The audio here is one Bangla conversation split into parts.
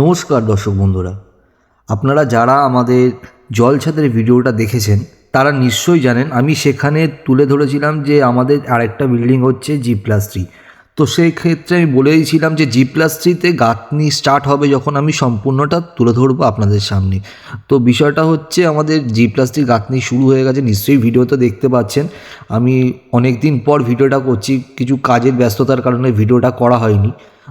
নমস্কার দর্শক বন্ধুরা। আপনারা যারা আমাদের জল ছাদের ভিডিওটা দেখেছেন, তারা নিশ্চয়ই জানেন আমি সেখানে তুলে ধরেছিলাম যে আমাদের আরেকটা বিল্ডিং হচ্ছে জি প্লাস থ্রি তো সেই ক্ষেত্রে আমি বলেইছিলাম যে জি প্লাস থ্রিতে গাঁথনি স্টার্ট হবে যখন আমি সম্পূর্ণটা তুলে ধরবো আপনাদের সামনে। তো বিষয়টা হচ্ছে আমাদের জি প্লাস থ্রি গাঁথনি শুরু হয়ে গেছে, নিশ্চয়ই ভিডিওতে দেখতে পাচ্ছেন। আমি অনেক দিন পর ভিডিওটা করছি, কিছু কাজের ব্যস্ততার কারণে ভিডিওটা করা হয়নি।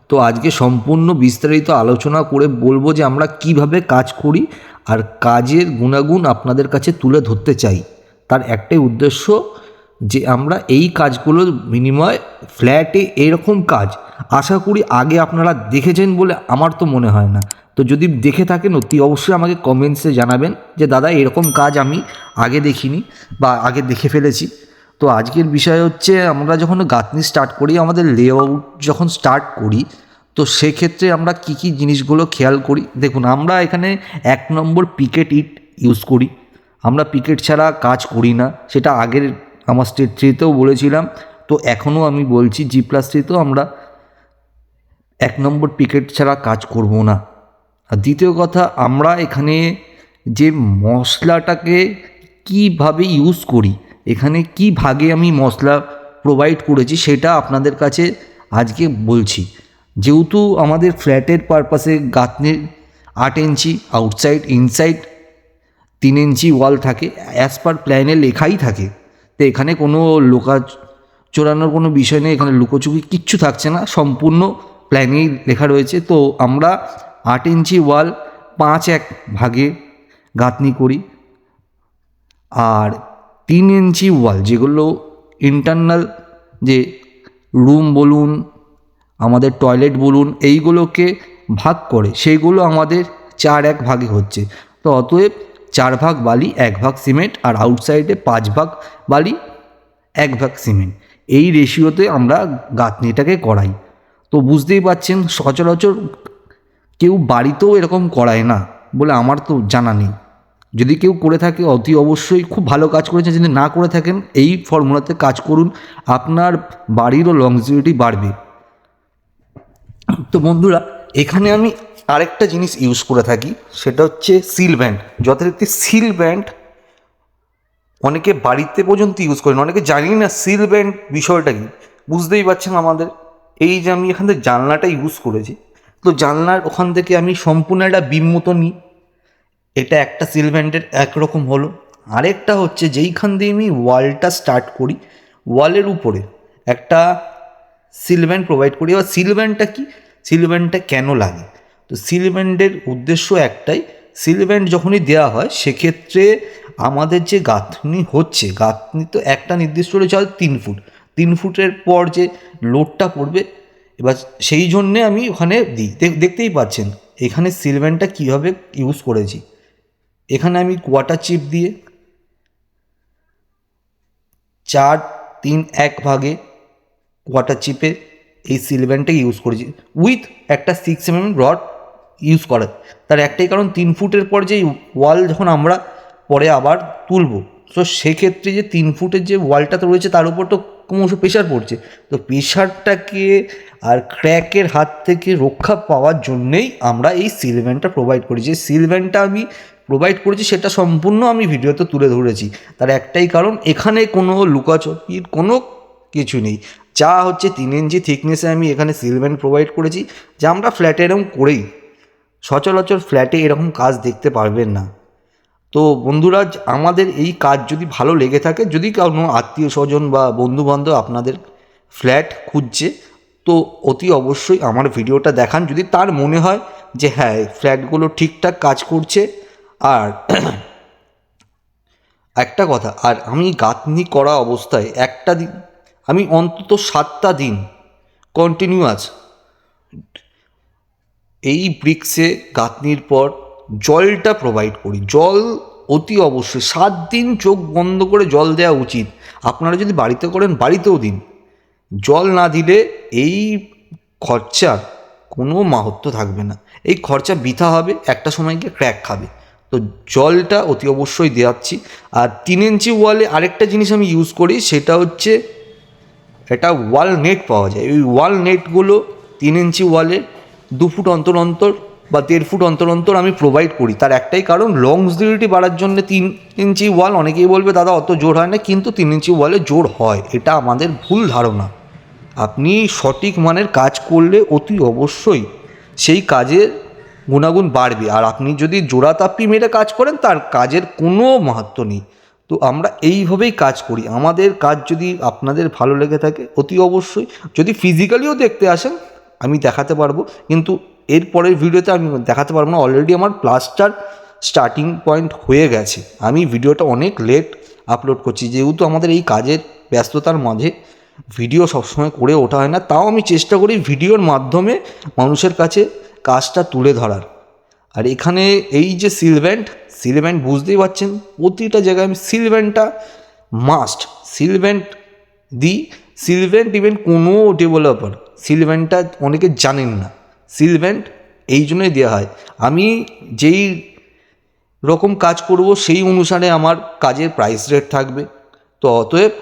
তো আজকে সম্পূর্ণ বিস্তারিত আলোচনা করে বলব যে আমরা কীভাবে কাজ করি আর কাজের গুণাগুণ আপনাদের কাছে তুলে ধরতে চাই। তার একটাই উদ্দেশ্য যে আমরা এই কাজগুলোর বিনিময়ে ফ্ল্যাটে এরকম কাজ আশা করি আগে আপনারা দেখেছেন বলে আমার তো মনে হয় না। তো যদি দেখে থাকেন, অতি অবশ্যই আমাকে কমেন্টসে জানাবেন যে, দাদা, এরকম কাজ আমি আগে দেখিনি বা আগে দেখে ফেলেছি। তো আজকের বিষয় হচ্ছে, আমরা যখন গাঁথনি স্টার্ট করি, আমাদের লেআউট যখন স্টার্ট করি, তো সেক্ষেত্রে আমরা কি কি জিনিসগুলো খেয়াল করি? দেখুন, আমরা এখানে এক নম্বর পিকেট ইট ইউজ করি। আমরা পিকেট ছাড়া কাজ করি না। সেটা আগের আমার স্টেট থ্রিতেও বলেছিলাম, তো এখনও আমি বলছি জি প্লাস থ্রিতেও আমরা এক নম্বর পিকেট ছাড়া কাজ করব না। আর দ্বিতীয় কথা, আমরা এখানে যে মশলাটাকে কীভাবে ইউজ করি, এখানে কি ভাগে আমি মশলা প্রোভাইড করেছি সেটা আপনাদের কাছে আজকে বলছি। যেহেতু আমাদের ফ্ল্যাটের পারপাসে গাঁথনির আট ইঞ্চি আউটসাইড ইনসাইড তিন ইঞ্চি ওয়াল থাকে অ্যাজ পার প্ল্যানে লেখাই থাকে। তো এখানে কোনো লোকা চোরানোর কোনো বিষয় নেই, এখানে লুকোচুকি কিচ্ছু থাকছে না, সম্পূর্ণ প্ল্যানেই লেখা রয়েছে। তো আমরা আট ইঞ্চি ওয়াল, পাঁচ এক ভাগে গাঁথনি করি। আর তিন ইঞ্চি ওয়াল, যেগুলো ইন্টারনাল যে রুম বলুন, আমাদের টয়লেট বলুন, এইগুলোকে ভাগ করে, সেইগুলো আমাদের চার এক ভাগে হচ্ছে। তো অতএব চার ভাগ বালি, এক ভাগ সিমেন্ট আর আউটসাইডে পাঁচ ভাগ বালি, এক ভাগ সিমেন্ট। এই রেশিওতে আমরা গাঁথনিটাকে করাই। তো বুঝতেই পাচ্ছেন, সচরাচর কেউ বাড়িতেও এরকম করায় না বলে আমার তো জানা নেই। যদি কেউ করে থাকে, অতি অবশ্যই খুব ভালো কাজ করেছে যদি না করে থাকেন, এই ফর্মুলাতে কাজ করুন, আপনার বাড়িরও লংজিভিটি বাড়বে। তো বন্ধুরা, এখানে আমি আরেকটা জিনিস ইউজ করে থাকি, সেটা হচ্ছে সিল ব্যান্ড যথারীতি সিল ব্যান্ড অনেকে বাড়িতে পর্যন্ত ইউজ করেন, অনেকে জানি না সিল ব্যান্ড বিষয়টা কি। বুঝতেই পারছেন আমাদের, এই যে আমি এখান থেকে জানলাটা ইউজ করেছি, তো জানলার ওখান থেকে আমি সম্পূর্ণ একটা বিম মতো নিই এটা একটা সিল ব্যান্ডের একরকম হলো। আরেকটা হচ্ছে যেইখান দিয়ে আমি ওয়ালটা স্টার্ট করি, ওয়ালের উপরে একটা সিল ব্যান্ড প্রোভাইড করি। এবার সিল ব্যান্ডটা কি? সিল ব্যান্ডটা কেন লাগে? তো সিল উদ্দেশ্য একটাই সিল যখনই দেওয়া হয়, সেক্ষেত্রে আমাদের যে গাঁথনি হচ্ছে, গাঁথনি তো একটা নির্দিষ্ট রয়েছে হয়তো তিন ফুট। তিন ফুটের পর যে লোডটা পড়বে, এবার সেই জন্যে আমি ওখানে দিই। দেখ- দেখতেই পাচ্ছেন, এখানে সিল ব্যান্ডটা কীভাবে ইউজ করেছি। এখানে আমি কোয়াটার চিপ দিয়ে চার, তিন, এক ভাগে কোয়াটার চিপে এই সিলভ্যানটাকে ইউজ করেছি। উইথ একটা six M M rod use করা। তার একটাই কারণ, তিন ফুটের পর যে ওয়াল যখন আমরা পরে আবার তুলবো, তো সেক্ষেত্রে যে তিন ফুটের যে ওয়ালটা তো রয়েছে, তার উপর তো ক্রমশ প্রেশার পড়ছে। তো প্রেশারটাকে আর ক্র্যাকের হাত থেকে রক্ষা পাওয়ার জন্যেই আমরা এই সিলভ্যানটা প্রোভাইড করি যে সিলভ্যানটা আমি প্রোভাইড করেছি, সেটা সম্পূর্ণ আমি ভিডিওতে তুলে ধরেছি। তার একটাই কারণ, এখানে কোনো লুকাচপির কোনো কিছু নেই। যা হচ্ছে তিন ইঞ্চি থিকনেসে আমি এখানে সিলভ্যান প্রোভাইড করেছি, যা আমরা ফ্ল্যাটে এরকম করেই সচরাচর ফ্ল্যাটে এরকম কাজ দেখতে পারবেন না। তো বন্ধুরা, আমাদের এই কাজ যদি ভালো লেগে থাকে, যদি কোনো আত্মীয় স্বজন বা বন্ধুবান্ধব আপনাদের ফ্ল্যাট খুঁজছে, তো অতি অবশ্যই আমার ভিডিওটা দেখান। যদি তার মনে হয় যে হ্যাঁ ফ্ল্যাটগুলো ঠিকঠাক কাজ করছে, আর একটা কথা, আর আমি গাঁথনি করা অবস্থায় একটা দিন, আমি অন্তত সাতটা দিন কন্টিনিউয়াস এই ব্রিক্সে গাঁথনির পর জলটা প্রোভাইড করি। জল অতি অবশ্যই। সাত দিন চোখ বন্ধ করে জল দেওয়া উচিত। আপনারা যদি বাড়িতে করেন, বাড়িতেও দিন। জল না দিলে এই খরচার কোনো মাহাত্ম থাকবে না। এই খরচা বৃথা হবে, একটা সময় গিয়ে ক্র্যাক খাবে। তো জলটা অতি অবশ্যই দেওয়াচ্ছি। আর তিন ইঞ্চি ওয়ালে আরেকটা জিনিস আমি ইউজ করি, সেটা হচ্ছে এটা ওয়াল নেট পাওয়া যায়। ওই ওয়াল নেটগুলো তিন ইঞ্চি ওয়ালে দু ফুট অন্তর অন্তর বা দেড় ফুট অন্তর অন্তর আমি প্রোভাইড করি। তার একটাই কারণ লং লংজিবিলিটি বাড়ার জন্য তিন ইঞ্চি ওয়াল অনেকেই বলবে, দাদা, অত জোর হয় না। কিন্তু তিন ইঞ্চি ওয়ালে জোর হয়। এটা আমাদের ভুল ধারণা। আপনি সঠিক মানের কাজ করলে অতি অবশ্যই সেই কাজের গুণাগুণ বাড়বে। আর আপনি যদি জোড়া তাপ্পি মেরে কাজ করেন, তার কাজের কোনো মাহাত্ম নেই। তো আমরা এইভাবেই কাজ করি। আমাদের কাজ যদি আপনাদের ভালো লেগে থাকে, অতি অবশ্যই। যদি ফিজিক্যালিও দেখতে আসেন আমি দেখাতে পারব, কিন্তু এর পরের ভিডিওতে আমি দেখাতে পারব না। অলরেডি আমার প্লাস্টার স্টার্টিং পয়েন্ট হয়ে গেছে। আমি ভিডিওটা অনেক লেট আপলোড করছি। যেহেতু আমাদের এই কাজের ব্যস্ততার মাঝে ভিডিও সবসময় করে ওঠা হয় না, তাও আমি চেষ্টা করি ভিডিওর মাধ্যমে মানুষের কাছে কাজটা তুলে ধরার। আর এখানে এই যে সিলভ্যান্ট সিলভ্যান্ট বুঝতেই পারছেন, প্রতিটা জায়গায় আমি সিলভ্যান্টটা মাস্ট সিলভ্যান্ট দিই সিলভ্যান্ট ইভেন কোনো ডেভেলপার সিলভ্যান্টটা অনেকে জানেন না। সিলভ্যান্ট এই জন্যই দেওয়া হয়। আমি যেই রকম কাজ করব সেই অনুসারে আমার কাজের প্রাইস রেট থাকবে। তো অতএব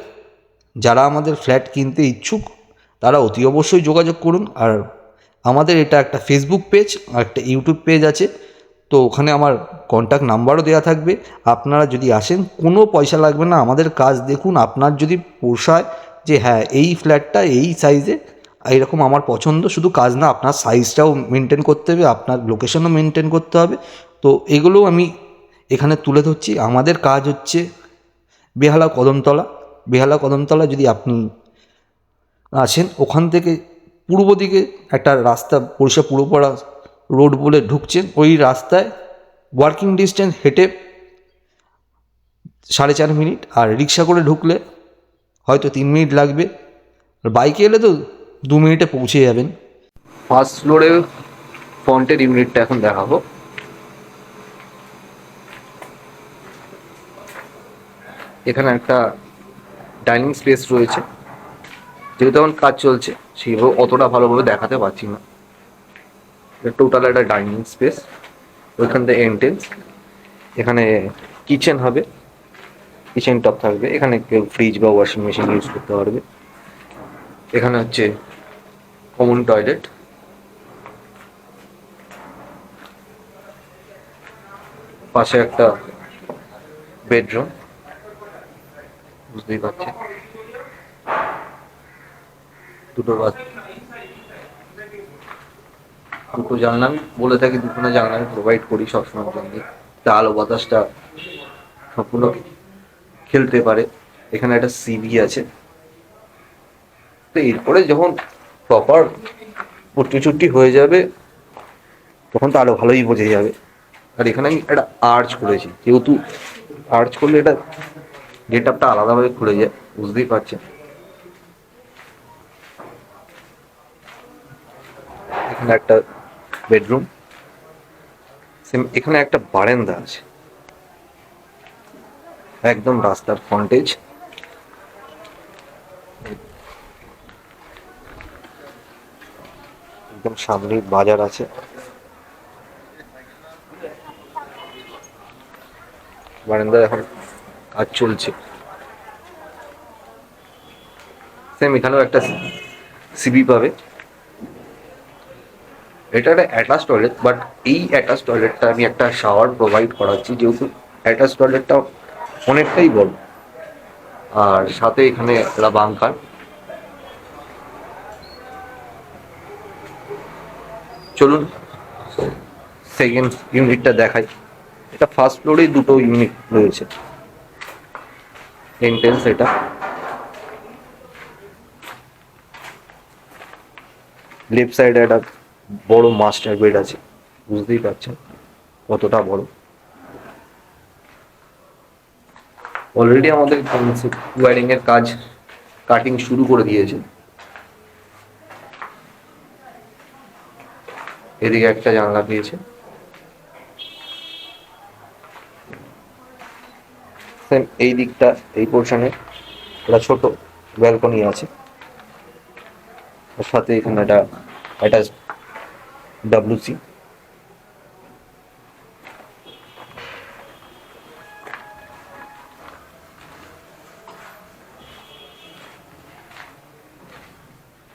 যারা আমাদের ফ্ল্যাট কিনতে ইচ্ছুক, তারা অতি অবশ্যই যোগাযোগ করুন। আর আমাদের এটা একটা ফেসবুক পেজ আর একটা ইউটিউব পেজ আছে। তো ওখানে আমার কন্ট্যাক্ট নাম্বারও দেওয়া থাকবে। আপনারা যদি আসেন, কোনো পয়সা লাগবে না। আমাদের কাজ দেখুন। আপনার যদি পোষায় যে হ্যাঁ এই ফ্ল্যাটটা এই সাইজে এইরকম আমার পছন্দ, শুধু কাজ না, আপনার সাইজটাও মেনটেন করতে হবে, আপনার লোকেশনও মেনটেন করতে হবে। তো এগুলোও আমি এখানে তুলে ধরছি। আমাদের কাজ হচ্ছে বেহালা কদমতলা। বেহালা কদমতলা যদি আপনি আসেন, ওখান থেকে পূর্ব দিকে একটা রাস্তা, পরিষেবা পূর্বপাড়া রোড বলে ঢুকছেন। ওই রাস্তায় ওয়ার্কিং ডিস্টেন্স হেঁটে সাড়ে চার মিনিট আর রিক্সা করে ঢুকলে হয়তো তিন মিনিট লাগবে। বাইকে এলে তো দু মিনিটে পৌঁছে যাবেন। ফার্স্ট ফ্লোরে ফন্টের ইউনিটটা এখন দেখাবো। এখানে একটা ডাইনিং স্পেস রয়েছে। যেহেতু এখন কাজ চলছে, সেইভাবে অতটা ভালোভাবে দেখাতে পারছি না। টোটাল একটা ডাইনিং স্পেস ওইখান থেকে এন্ট্রেন্স এখানে কিচেন হবে কিচেন টপ থাকবে। এখানে কেউ ফ্রিজ বা ওয়াশিং মেশিন ইউজ করতে পারবে। এখানে হচ্ছে কমন টয়লেট পাশে একটা বেডরুম। বুঝতেই পারছেন? দুটো বাথ দুটো জানলা আমি বলে থাকি দুটো না জানলা আমি প্রোভাইড করি সবসময়ের জন্য। তা আলো বাতাসটা সম্পূর্ণ খেলতে পারে। এখানে একটা সিবি আছে। তো এরপরে যখন প্রপার পট্টি চুট্টি হয়ে যাবে, তখন তো আরও ভালোই বোঝা যাবে। আর এখানে আমি একটা আর্চ করেছি, যেহেতু আর্চ করলে এটা গেট আপটা আলাদাভাবে খুলে যায়, বুঝতেই পারছেন। এখানে একটা বেডরুম সেম এখানে একটা বারান্দা আছে। একদম রাস্তার ফ্রন্টেজ একদম সামনে বাজার আছে। বারান্দায় এখন কাজ চলছে। সেম এখানেও একটা সিবি পাবে। এটা একটা অ্যাটাচ টয়লেট বাট এই অ্যাটাচ টয়লেটটা আমি একটা শাওয়ার প্রোভাইড করাচ্ছি, যেহেতু অ্যাটাচ টয়লেটটা অনেকটাই বড়। আর সাথে এখানে একটা বাংকার চলুন সেকেন্ড ইউনিটটা দেখাই। এটা ফার্স্ট ফ্লোরেই দুটো ইউনিট রয়েছে। এন্ট্রেন্স এটা। লেফট সাইডে একটা বড় মাস্টার বেড আছে। বুঝতেই পারছেন কতটা বড়। অলরেডি আমাদের ওয়ারিং এর কাজ কাটিং শুরু করে দিয়েছে। এদিকে একটা জানলা পেয়েছে এই দিকটা, এই পোর্শনে একটা ছোট ব্যালকনি আছে। সাথে এখানে একটা অ্যাটাচ ডাব্লুসি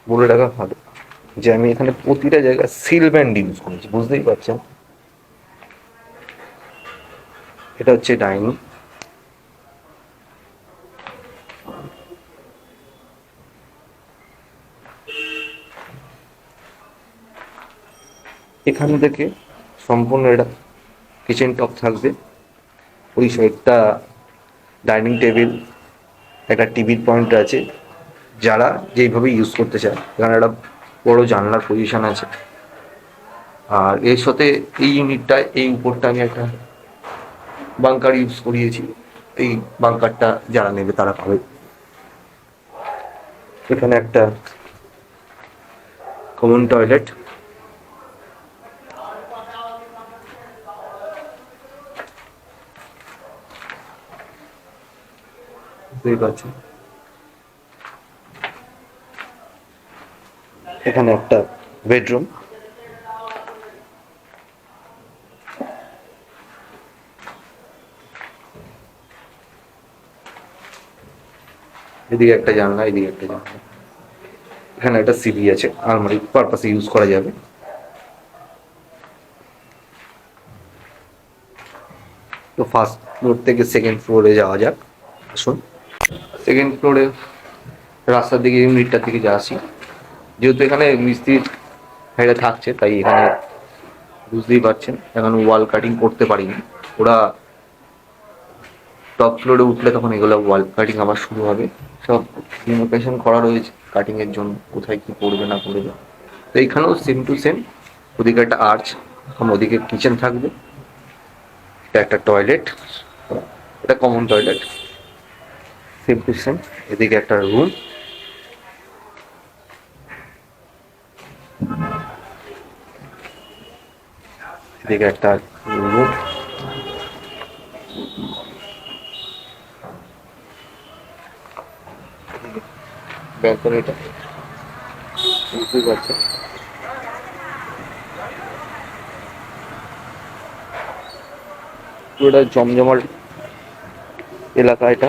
বলে রাখা ভালো যে আমি এখানে প্রতিটা জায়গায় সিল ব্যান্ড ইউজ করেছি, বুঝতেই পারছেন? এটা হচ্ছে ডাইনিং। এখান থেকে সম্পূর্ণ এটা কিচেন টপ থাকবে। ওই সাইডটা ডাইনিং টেবিল একটা টিভির পয়েন্ট আছে। যারা যেইভাবে ইউজ করতে চায় এখানে একটা বড় জানলার পজিশন আছে। আর এর সাথে এই ইউনিটটায় এই উপরটা আমি একটা বাংকার ইউজ করিয়েছি। এই বাংকারটা যারা নেবে তারা পাবে। এখানে একটা কমন টয়লেট বুঝতেই পারছেন এখানে একটা বেডরুম। এদিকে একটা জানলা, এদিকে একটা জানলা। এখানে একটা সিবি আছে, আলমারি পারপাসে ইউজ করা যাবে। তো ফার্স্ট ফ্লোর থেকে সেকেন্ড ফ্লোরে যাওয়া যাক, আসুন। সেকেন্ড ফ্লোরে রাস্তার দিকে ইউনিটটার দিকে যা আসি। যেহেতু এখানে মিস্ত্রি ভাইরা থাকছে, তাই এখানে বুঝতেই পারছেন, এখন ওয়াল কাটিং করতে পারিনি। ওরা টপ ফ্লোরে উঠলে তখন এগুলো ওয়াল কাটিং আবার শুরু হবে। সব লিমিটেশন করা রয়েছে কাটিং এর জন্য, কোথায় কি করবে না করবে। তো এখানেও সেম টু সেম ওদিকে একটা আর্চ ওদিকে কিচেন থাকবে। এটা একটা টয়লেট এটা common toilet same to same এদিকে একটা রুম এদিকে একটা পারছেন পুরোটা জমজমার এলাকা এটা।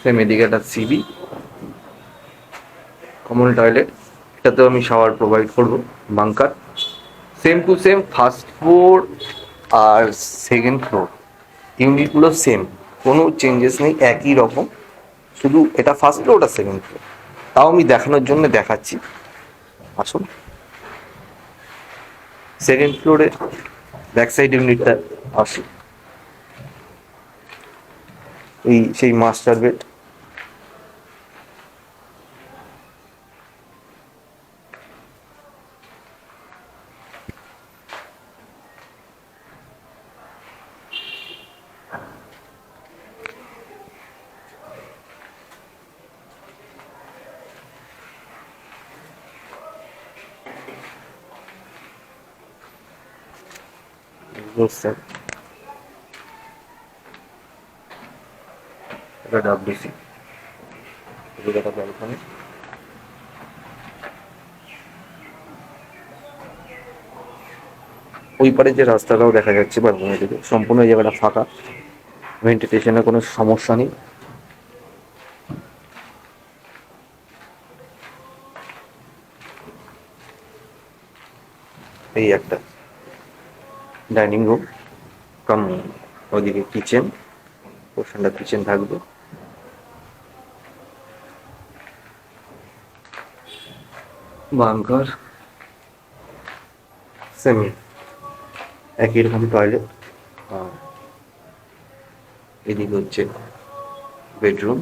সেম এদিকে একটা সিবি কমন টয়লেট এটাতেও আমি শাওয়ার প্রোভাইড করব bunker same to same first floor R second floor ইউনিটগুলো সেম কোনো চেঞ্জেস নেই, একই রকম, শুধু এটা ফার্স্ট ফ্লোর ওটা সেকেন্ড ফ্লোর তাও আমি দেখানোর জন্য দেখাচ্ছি, আসুন সেকেন্ড ফ্লোরে ব্যাক সাইড ইউনিটটা আসি এই সেই মাস্টার বেড বুঝছেন এটা ডাব্লিউসি একটা ব্যালকনি ওই পারে যে রাস্তাটাও দেখা যাচ্ছে ব্যালকনি থেকে সম্পূর্ণ জায়গাটা ফাঁকা। ভেন্টিলেশনের কোনো সমস্যা নেই। এই একটা। ডাইনিং রুম, কাম ওদিকে কিচেন, পোর্শনটা কিচেন থাকবে। বাংকার, সেমি, একই রকম টয়লেট আর এদিকে হচ্ছে বেডরুম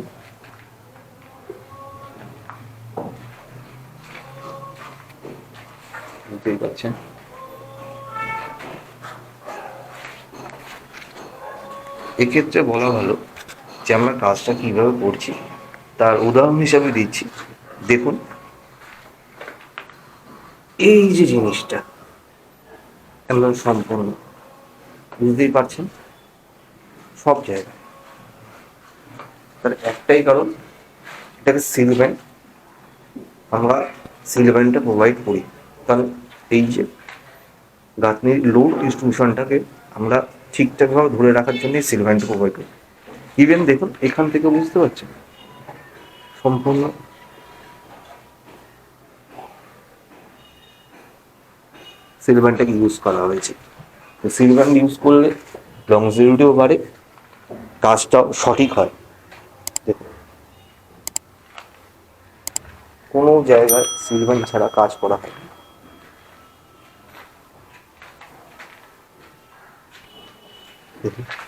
বুঝতেই পারছেন এক্ষেত্রে বলা ভালো যে আমরা কাজটা কীভাবে করছি, তার উদাহরণ হিসাবে দিচ্ছি। দেখুন। এই যে জিনিসটা একদম সম্পূর্ণ। বুঝতেই পারছেন? সব জায়গায়। তার একটাই কারণ, এটাকে সিল ব্যান্ড আমরা সিল ব্যান্ডটা প্রোভাইড করি। কারণ এই যে গাঁথনির লোড ডিস্ট্রিবিউশনটাকে আমরা ঠিকঠাকভাবে ধরে রাখার জন্য সিল ব্যান্ডটা প্রোভাইড করি ইভেন দেখুন, এখান থেকে বুঝতে পারছেন? সম্পূর্ণ সিলভারটাকে ইউজ করা হয়েছে। সিলভার ইউজ করলে লংজিভিটিও বাড়ে কাজটাও সঠিক হয়। দেখুন। কোনো জায়গায় সিলভার ছাড়া কাজ করা হয় Mm-hmm.